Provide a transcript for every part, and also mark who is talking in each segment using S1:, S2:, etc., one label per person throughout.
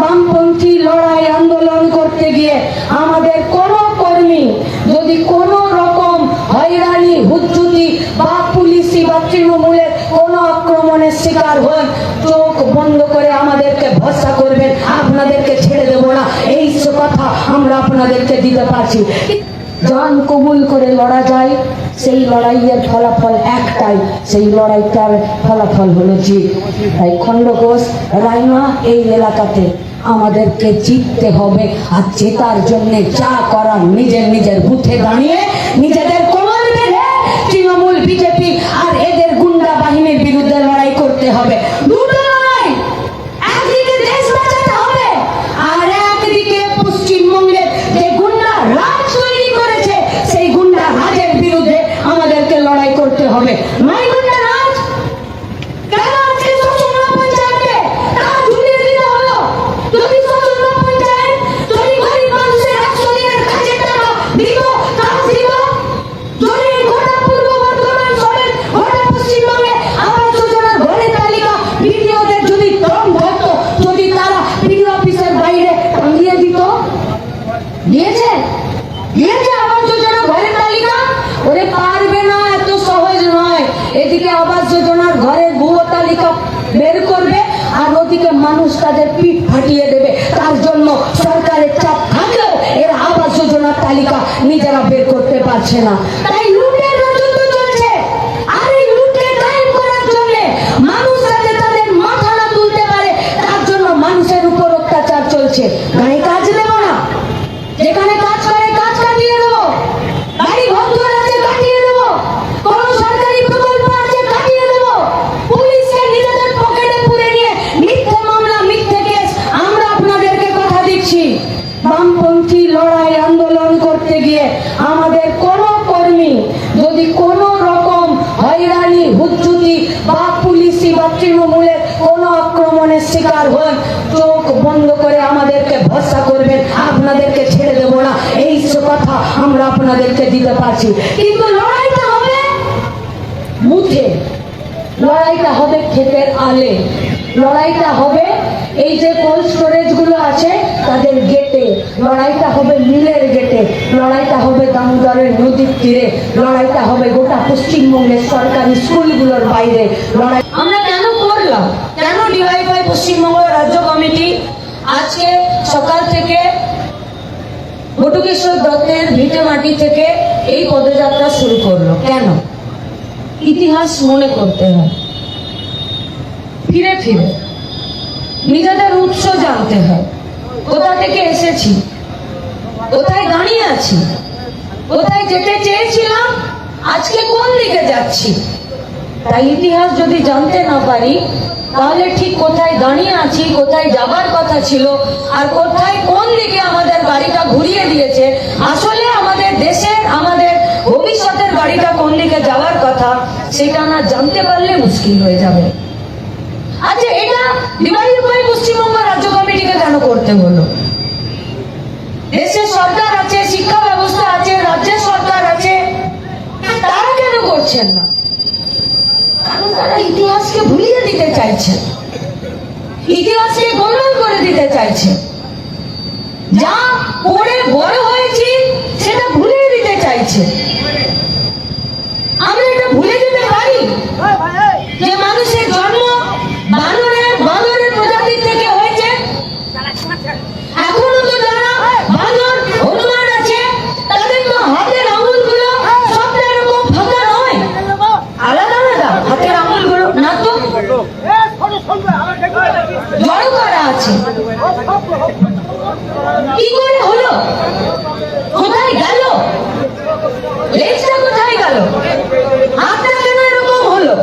S1: বামপন্থী লড়াই আন্দোলন করতে গিয়ে আমাদের কোন কর্মী যদি কোন রকম হয়রানি হুজ্জুতি বা পুলিশি বা তৃণমূলের কোন আক্রমণের শিকার হন চোখ বন্ধ করে আমাদেরকে ভরসা করবেন, আপনাদেরকে ছেড়ে দেব না। এই কথা আমরা আপনাদেরকে দিতে পারছি। জান কবুল করে লড়া যায়, সেই লড়াইয়ের ফলাফল একটাই, সেই লড়াইটার ফলাফল হলো জিত। তাই খণ্ডঘোষ রাইমা, এই এলাকাতে আমাদেরকে জিততে হবে। আর জেতার জন্য যা করার নিজের নিজের বুথে দাঁড়িয়ে নিজেদের পারছে না। তাই লুটের রাজত্ব চলছে। আর এই লুটকে কায়েম করার জন্য মানুষ যাতে তাদের মাথা না তুলতে পারে, তার জন্য মানুষের উপর অত্যাচার চলছে। গায়ে কাজ নেব না। যেখানে কাজ করে, কাজ কাটিয়ে দেবো। বাড়ি ঘর আছে, কাটিয়ে দেবো। কোন সরকারি প্রকল্প আছে, কাটিয়ে দেবো। পুলিশকে নিজেদের পকেটে পুরে নিয়ে মিথ্যে মামলা, মিথ্যে কেস, আমরা আপনাদেরকে কথা দিচ্ছি। বামপন্থী লড়াই আমরা আপনাদেরকে দিতে পারছি। কিন্তু লড়াইটা হবে মুখে লড়াইটা হবে ক্ষেতের আলে। লড়াইটা হবে এই যে কোল্ড স্টোরেজগুলো আছে তাদের গেটে। লড়াইটা হবে মিলের গেটে। লড়াইটা হবে দামোদরের নদীর তীরে। লড়াইটা হবে গোটা পশ্চিমবঙ্গের সরকারি স্কুলগুলোর বাইরে। লড়াই আমরা কেন করলাম? কেন ডিওয়াইফাই পশ্চিমবঙ্গ রাজ্য কমিটি আজকে সকাল থেকে বটুকেশ্বর দত্তের ভিটে মাটি থেকে এই পদযাত্রা শুরু করল। কেন? ইতিহাস মনে করতে হয়। ফিরে ফিরে। নিজেদের উৎস জানতে হয়। কোথা থেকে এসেছি? কোথায় দাঁড়িয়ে আছি? কোথায় যেতে চেয়েছিলাম? আজকে কোন দিকে যাচ্ছি? তাই ইতিহাস যদি জানতে না পারি তাহলে ঠিক কোথায় দাঁড়িয়ে আছি, কোথায় যাবার কথা ছিল, আর কোথায় কোন দিকে আমাদের বাড়িটা ঘুরিয়ে দিয়েছে, আসলে আমাদের দেশের, আমাদের ভবিষ্যতের বাড়িটা কোন দিকে যাওয়ার কথা, সেটা না জানতে পারলে মুশকিল হয়ে যাবে। আচ্ছা এটা দিওয়ালির পরে পশ্চিমবঙ্গ রাজ্য কমিটিকে কেন করতে হলো? দেশের সরকার আছে, শিক্ষা ব্যবস্থা আছে, রাজ্যের সরকার আছে, তারা কেন করছেন না? কারণ তারা ইতিহাসকে ভুলিয়ে দিতে চাইছে। ইতিহাসকে গোলমাল করে দিতে চাইছে। যা পড়ে বড় হয়েছি, সেটা ভুলিয়ে দিতে চাইছে। আমরা এটা ভুলে যেতে পারি যে মানুষের জন্ম বানরের বানরের প্রজাতি থেকে হয়েছে এখনও তো যারা বানর হনুমান আছে তাদের তো হাতের আঙুলগুলো সব এরকম ফাঁকা নয় আলাদা আলাদা হাতের আঙুলগুলো না তো জড়ো করা আছে কি করে হলো কোথায় গেল লেজটা কোথায় গেল হাতটা কেন এরকম হলো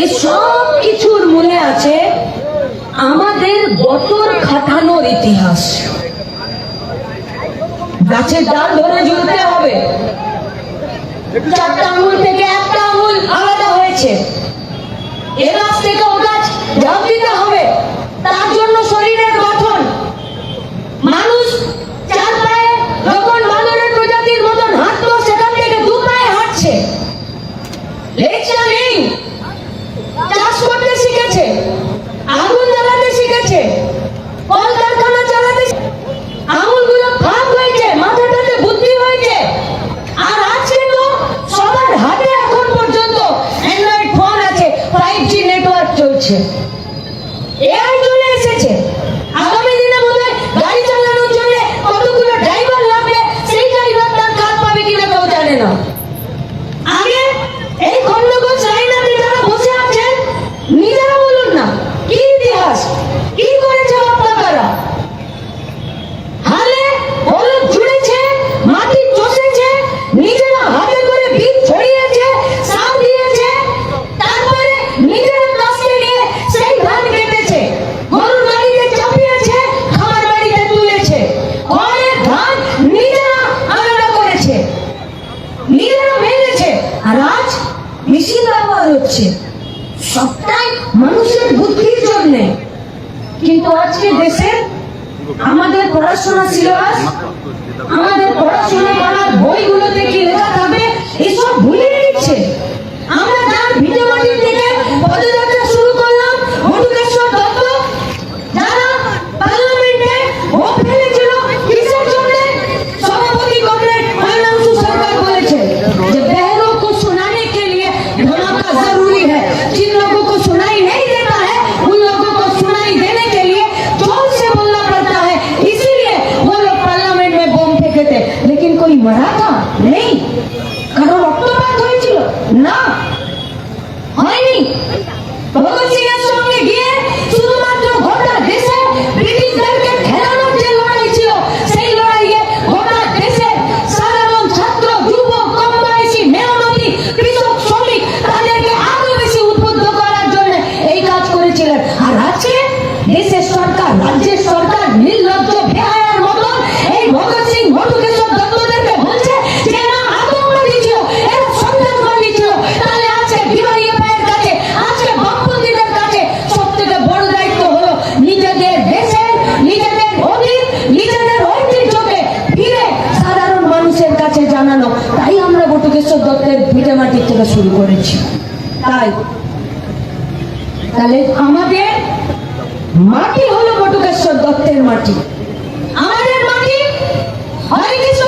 S1: এই সব কিছুর মনে আছে আমাদের বতর খাটানোর ইতিহাস। গাছের ডাল ধরে ঝুলতে হবে। চারটা আঙুল থেকে একটা আঙুল আলাদা হয়েছে। এ গাছ থেকে ও গাছ ঝাঁপ কিন্তু আজকে দেশে আমাদের পড়াশোনা সিলেবাস আমাদের তাহলে আমাদের মাটি হলো বটুকেশ্বর দত্তের মাটি। আমাদের মাটি হয় কিছু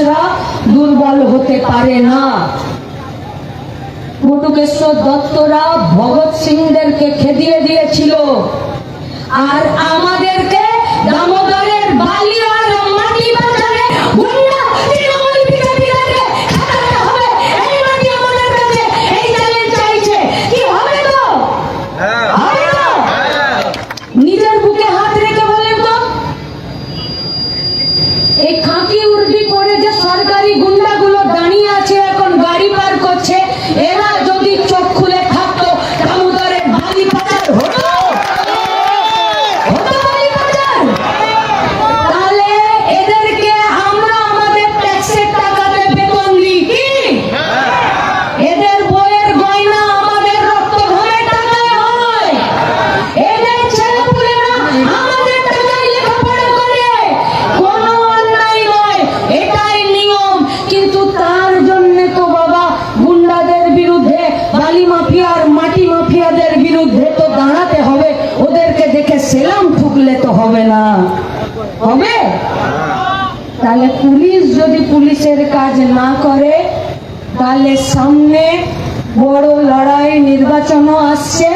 S1: মানুষরা দুর্বল হতে পারে না। পুটুকেশ্বর দত্তরা ভগৎ সিং দেরকে খেদিয়ে দিয়েছিল। আর আমাদেরকে দামোদরের বালিয়া প্রজন্ম আসছে,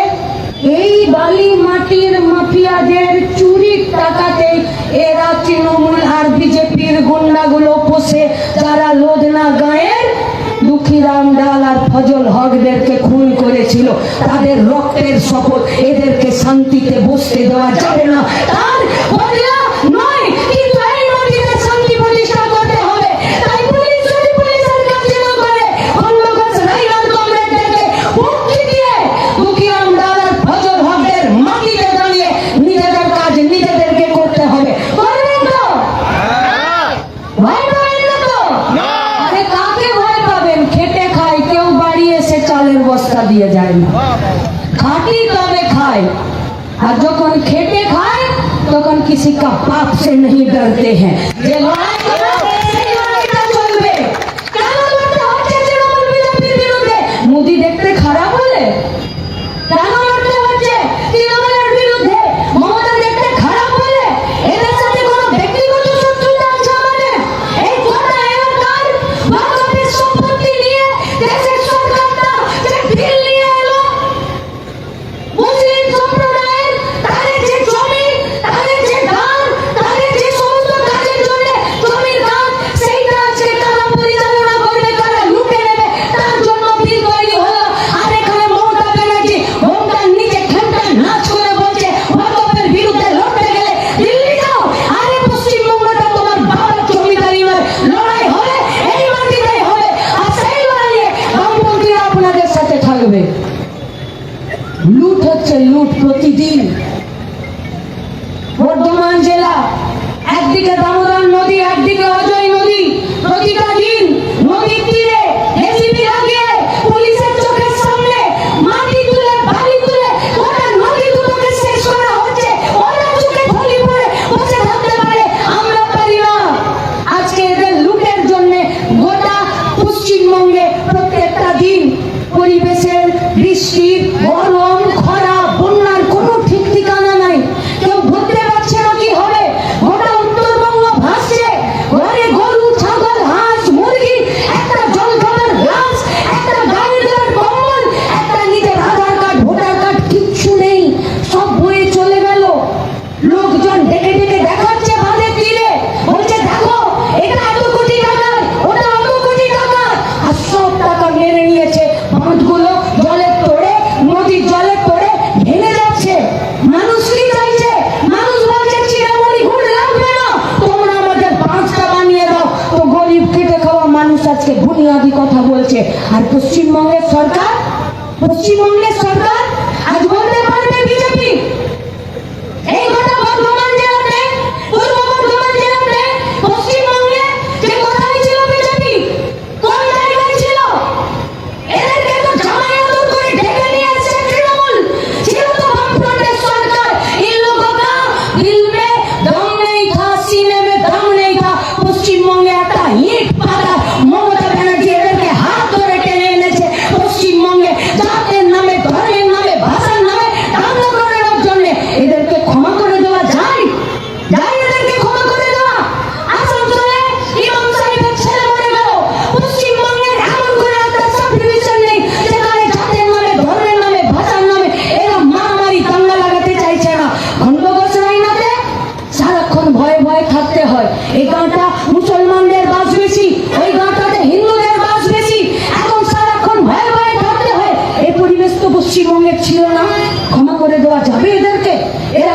S1: এই বালি মাটির মাফিয়াদের চুরির টাকাতে এরা তৃণমূল আর বিজেপির গুন্ডাগুলো পোষে। যারা লোধনা গায়ের দুঃখীরাম ডাল আর ফজল হকদেরকে খুন করেছিল, তাদের রক্তের শপথ এদেরকে শান্তিতে বসতে দেওয়া যাবে না। তার कर दिया जाए। खाती तो में खाए। और जो कौन खेते खाए तो कौन किसी का पाप से नहीं डरते हैं। जलाए আর পশ্চিমবঙ্গের সরকার পশ্চিমবঙ্গের সরকার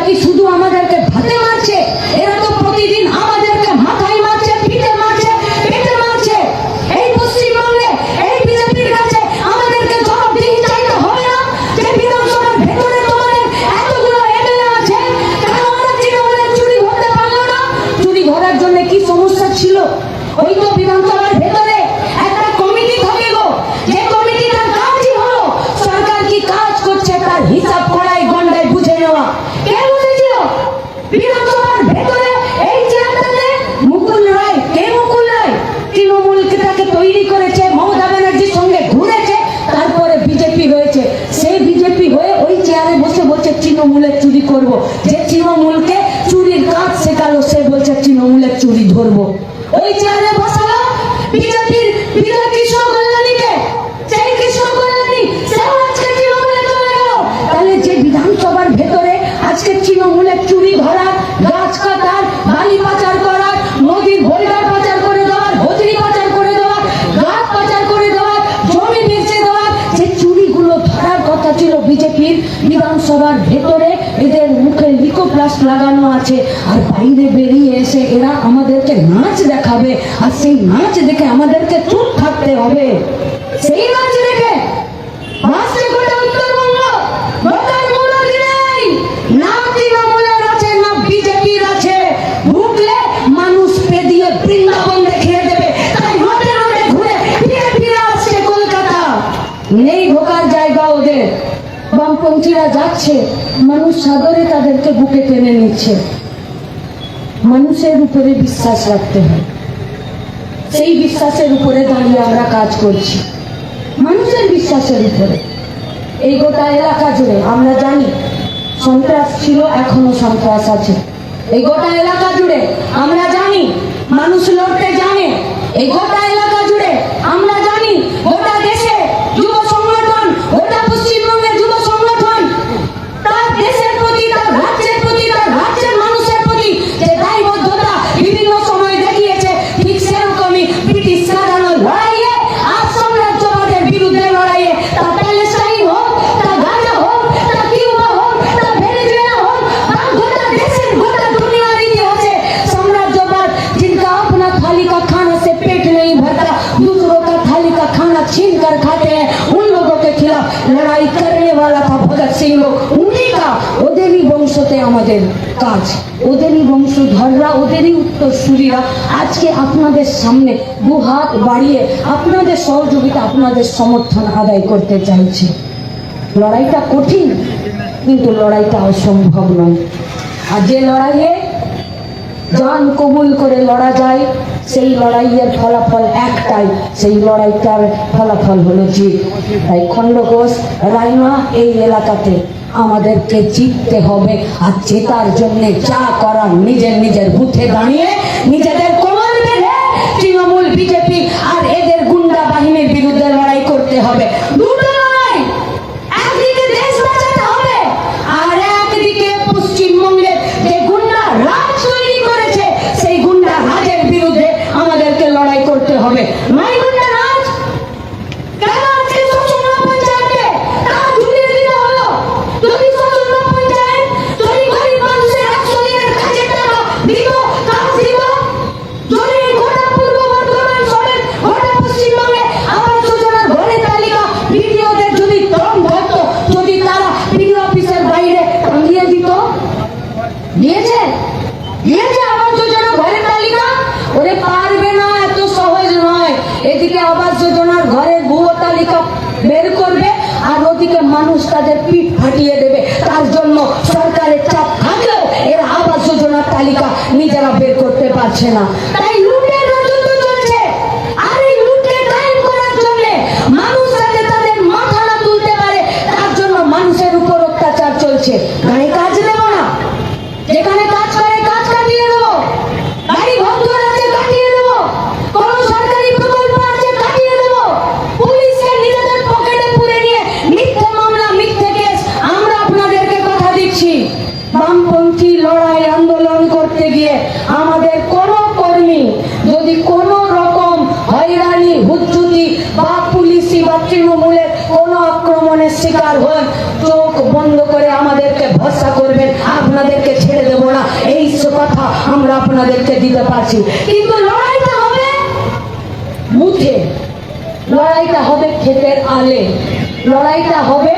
S1: নাকি শুধু আমাদের তৃণমূলের চুরি করব। যে তৃণমূলকে চুরির কাজ শেখালো, সে বলছে, তৃণমূলের চুরি ধরবো ওই চেহারে বসালো, বিজেপির বাস লাগানো আছে, আর বাইরে বেরিয়ে এসে এরা আমাদেরকে নাচ দেখাবে, আর সেই নাচ দেখে আমাদেরকে চুপ থাকতে হবে। সেই নাচ দেখে উত্তর বামপন্থীরা যাচ্ছে, মানুষ সাদরে তাদেরকে বুকে টেনে নিচ্ছে। মানুষের উপরে বিশ্বাস রাখতে হয়। সেই বিশ্বাসের উপরে দাঁড়িয়ে আমরা কাজ করছি। মানুষের বিশ্বাসের উপরে। এই গোটা এলাকা জুড়ে আমরা জানি, সন্ত্রাস ছিল, এখনও সন্ত্রাস আছে। এই গোটা এলাকা জুড়ে আমরা জানি, মানুষ লড়তে জানে। এই গোটা লতা ভগৎ সিংহ উনিকা ওদেরই বংশতে আমাদের কাজ। ওদেরই বংশধররা, ওদেরই উত্তরসূরিরা। আজকে আপনাদের সামনে দুহাত বাড়িয়ে আপনাদের সহযোগিতা, আপনাদের সমর্থন আদায় করতে চাইছে। লড়াইটা কঠিন, কিন্তু লড়াইটা অসম্ভব নয়। আর যে লড়াইয়ে জান কবুল করে লড়া যায় সেই লড়াইয়ের ফলাফল একটাই, সেই লড়াইটার ফলাফল হলো জিত। তাই খণ্ডঘোষ, রাইমা, এই এলাকাতে আমাদেরকে জিততে হবে আর জেতার জন্য যা করার নিজের নিজের বুথে দাঁড়িয়ে নিজেদের তাদের পিঠ ফাটিয়ে দেবে। তার জন্য সরকারের চাপ থাকলেও এর আবাস যোজনার তালিকা নিজেরা বের করতে পারছে না। তাই লুটের রাজত্ব চলছে আর এই লুটকে কায়েম করার জন্য মানুষ যাতে তাদের মাথা না তুলতে পারে তার জন্য মানুষের উপর অত্যাচার চলছে গায়ে কাজ নেব না যেখানে কাজ করে কাজ কাটিয়ে দেবো গাড়ি ভক্তর আছে কাটিয়ে দেবো কোন সরকারি প্রকল্প আছে কাটিয়ে দেবো পুলিশকে নিজেদের পকেটে পুরে নিয়ে মিথ্যে মামলা মিথ্যে কেস আমরা আপনাদেরকে কথা দিচ্ছি বামপন্থী লড়াই আন্দোলন করতে গিয়ে আমাদের কোন কর্মী যদি কোন রকম হয়রানি হুজ্জুতি বা পুলিশি বা তৃণমূলের কোন আক্রমণের শিকার হন চোখ বন্ধ করে আমাদেরকে ভরসা করবেন আপনাদেরকে ছেড়ে দেবো না। এই কথা আমরা আপনাদেরকে দিতে পারছি। কিন্তু লড়াইটা হবে মুখে। লড়াইটা হবে ক্ষেতের আলে। লড়াইটা হবে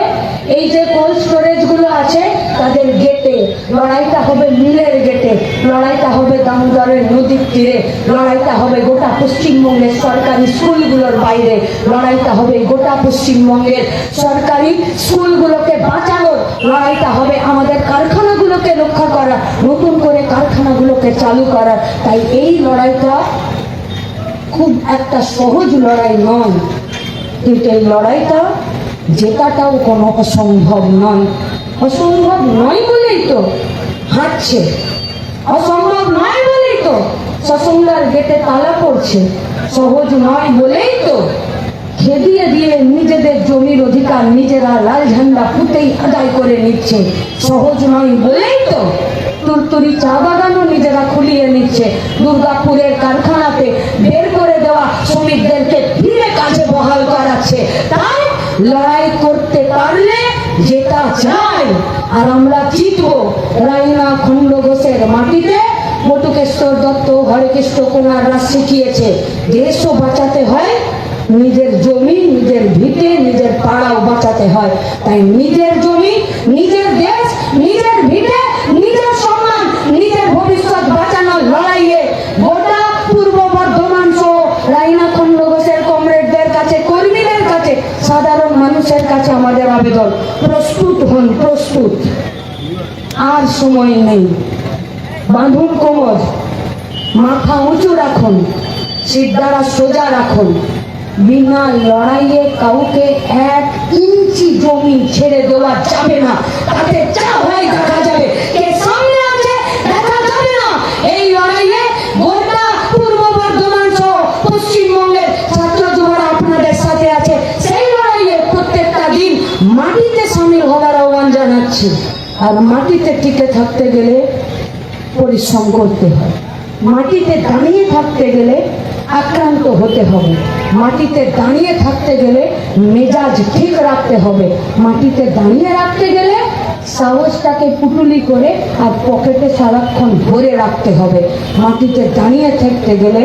S1: এই যে কোল্ড স্টোরেজগুলো আছে, তাদের গেটে লড়াইটা হবে মিলের গেটে লড়াইটা হবে দামোদরের নদীর তীরে, লড়াইটা হবে গোটা পশ্চিমবঙ্গের সরকারি স্কুলগুলোর বাইরে, লড়াইটা হবে গোটা পশ্চিমবঙ্গের সরকারি স্কুলগুলোকে বাঁচানোর, লড়াইটা হবে আমাদের কারখানাগুলোকে রক্ষা করা নতুন করে কারখানাগুলোকে চালু করার। তাই এই লড়াইটা খুব একটা সহজ লড়াই নয়। কিন্তু এই লড়াইটা জেতাটাও কোনো অসম্ভব নয়। অসম্ভব নয় বলেই তো হাঁটছে। অসম্ভব নয় বলেই তো সসংলার গেটে তালা পড়ছে। সহজ নয় বলেই তো খেদিয়ে দিয়ে নিজেদের জমির অধিকার নিজেরা লাল ঝান্ডা পুঁতেই আদায় করে নিচ্ছে। সহজ নয় বলেই তো তুরতুরি চা বাগানও নিজেরা খুলিয়ে নিচ্ছে। দুর্গাপুরের কারখানাতে বের করে দেওয়া শ্রমিকদেরকে ফিরে কাজে বহাল করাচ্ছে। তাই লড়াই যেটা চাই। আর আমরা জিতবো। রাইনা খন্ড ঘোষের মাটিতে মটুকেশ্বর দত্ত হরেকৃষ্ণ কুমাররা শিখিয়েছে, দেশও বাঁচাতে হয়, নিজের জমি, নিজের ভিটে, নিজের পাড়াও বাঁচাতে হয়। তাই নিজের জমি, নিজের দেশ, নিজের ভিটে নিজের সম্মান নিজের ভবিষ্যৎ বাঁচানোর লড়াইয়ে গোটা পূর্ব বর্ধমান সহ রাইনা খন্ড ঘোষের কমরেডদের কাছে কর্মীদের কাছে সাধারণ মানুষের কাছে আমাদের আবেদন। প্রস্তুত হন, প্রস্তুত। আর সময় নেই। বাঁধুন কোমর, মাথা উঁচু রাখুন সিদ্ধারা সোজা রাখুন। বিনা লড়াইয়ে কাউকে এক ইঞ্চি জমি ছেড়ে দেওয়া যাবে না। তাতে যা হয় দেখা যাবে কে সামনে আছে দেখা যাবে না এই লড়াইয়ে গোটা পূর্ব বর্ধমান সহ পশ্চিমবঙ্গের ছাত্র যুবরা আপনাদের সাথে আছে সেই লড়াইয়ে প্রত্যেকটা দিন মাটিতে সামিল হওয়ার আহ্বান জানাচ্ছি আর মাটিতে টিকে থাকতে গেলে পরিশ্রম করতে হয়। মাটিতে দাঁড়িয়ে থাকতে গেলে আক্রান্ত হতে হবে। মাটিতে দাঁড়িয়ে থাকতে গেলে মেজাজ ঠিক রাখতে হবে। মাটিতে দাঁড়িয়ে রাখতে গেলে সাহসটাকে পুটুলি করে আর পকেটে সারাক্ষণ ভরে রাখতে হবে। মাটিতে দাঁড়িয়ে থাকতে গেলে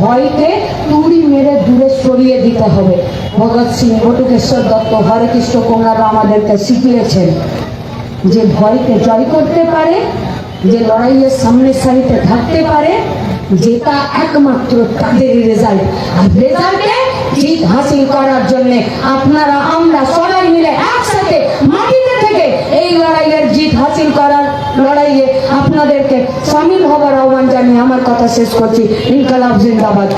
S1: ভয়কে তুড়ি মেরে দূরে সরিয়ে দিতে হবে। ভগৎ সিং বটুকেশ্বর দত্ত হরেকৃষ্ণ কুমার আমাদেরকে শিখিয়েছেন যে ভয়কে জয় করতে পারে, যে লড়াইয়ের সামনের সারিতে থাকতে পারে, যেটা একমাত্র তাদের রেজাল্ট আর জিত হাসিল করার জন্য আপনারা, আমরা সবাই মিলে একসাথে মাটিতে থেকে এই লড়াইয়ের জিত হাসিল করার লড়াইয়ে আপনাদেরকে সামিল হবার আহ্বান জানিয়ে আমার কথা শেষ করছি। ইনকালাব জিন্দাবাদ।